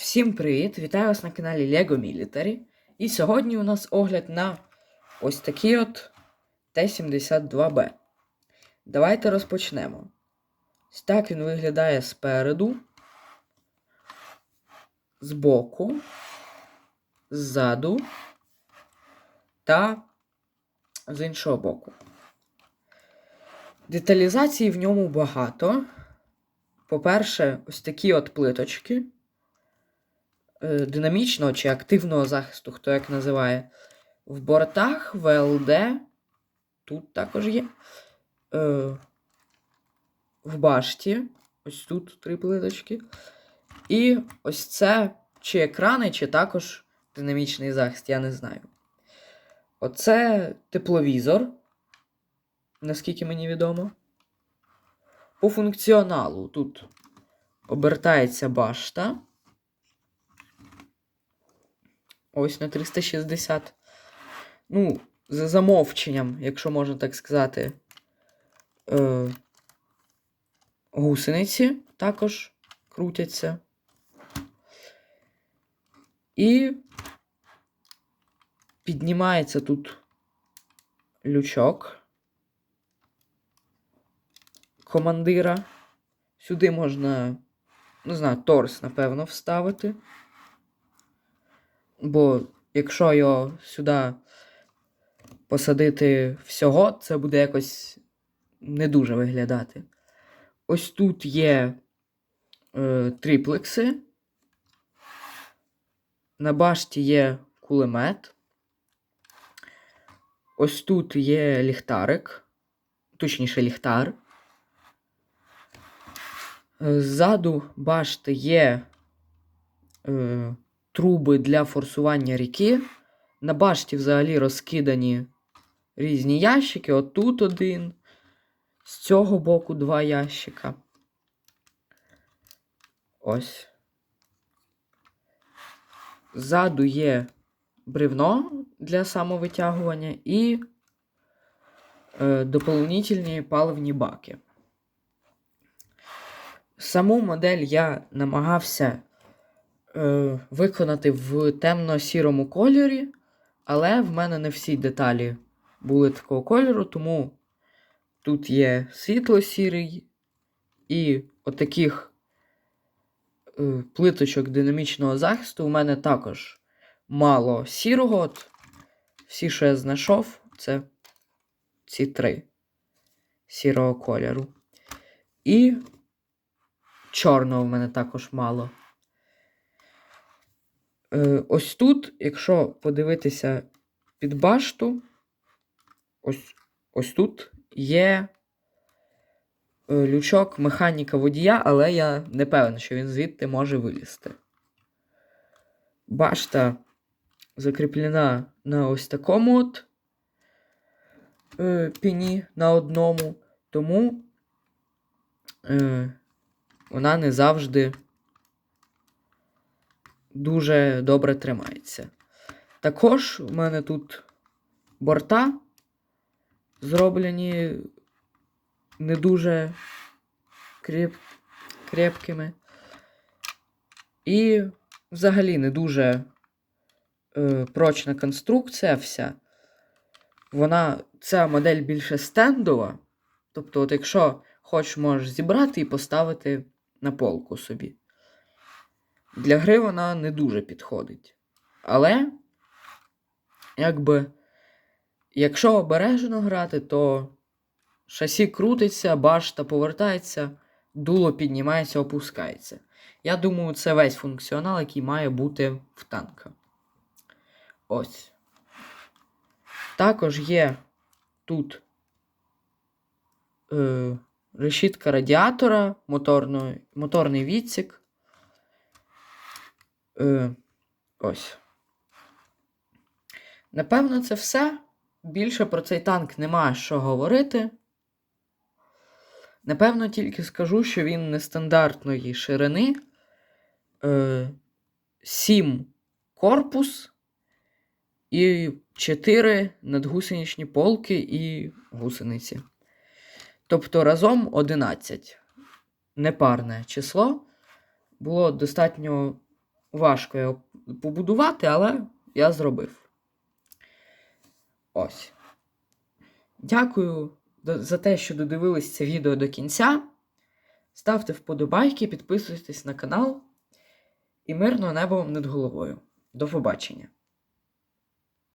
Всім привіт! Вітаю вас на каналі LEGO Military. І сьогодні у нас огляд на ось такий от Т-72Б. Давайте розпочнемо. Ось так він виглядає спереду, збоку, ззаду та з іншого боку. Деталізації в ньому багато. По-перше, ось такі от плиточки динамічного чи активного захисту, хто як називає. В бортах ВЛД. Тут також є. Е, в башті. Ось тут три плиточки. І ось це чи екрани, чи також динамічний захист, я не знаю. Оце тепловізор, наскільки мені відомо. По функціоналу тут обертається башта. Ось на 360. Ну, за замовченням, якщо можна так сказати, е, гусениці також крутяться. І піднімається тут лючок командира. Сюди можна, не знаю, торс, напевно, вставити. Бо якщо його сюди посадити всього, це буде якось не дуже виглядати. Ось тут є е, триплекси. На башті є кулемет. Ось тут є ліхтарик, точніше ліхтар. Ззаду башти є е, труби для форсування ріки. На башті взагалі розкидані різні ящики. Отут один, з цього боку два ящика. Ось. Ззаду є бревно для самовитягування і е, доповнительні паливні баки. Саму модель я намагався е, виконати в темно-сірому кольорі, але в мене не всі деталі були такого кольору, тому тут є світло-сірий і отаких е, плиточок динамічного захисту у мене також мало сірого. От всі, що я знайшов, це ці три сірого кольору. І чорного в мене також мало. Е, ось тут, якщо подивитися під башту, ось, ось тут є е, лючок механіка водія, але я не певен, що він звідти може вилізти. Башта закріплена на ось такому от е, піні на одному, тому вона не завжди дуже добре тримається. Також у мене тут борта зроблені не дуже креп... крепкими. І взагалі не дуже е, прочна конструкція вся. Вона, ця модель більше стендова. Тобто, от якщо хочеш, можеш зібрати і поставити на полку собі. Для гри вона не дуже підходить. Але, якби, якщо обережно грати, то шасі крутиться, башта повертається, дуло піднімається, опускається. Я думаю, це весь функціонал, який має бути в танка. Ось. Також є тут е, решітка радіатора, моторної, моторний відсік. Е, ось. Напевно, це все. Більше про цей танк нема що говорити. Напевно, тільки скажу, що він нестандартної ширини. Е, 7 корпус і 4 надгусеничні полки і гусениці. Тобто разом 11. Непарне число. Було достатньо важко його побудувати, але я зробив. Ось. Дякую за те, що додивились це відео до кінця. Ставте вподобайки, підписуйтесь на канал. І мирного неба вам над головою. До побачення!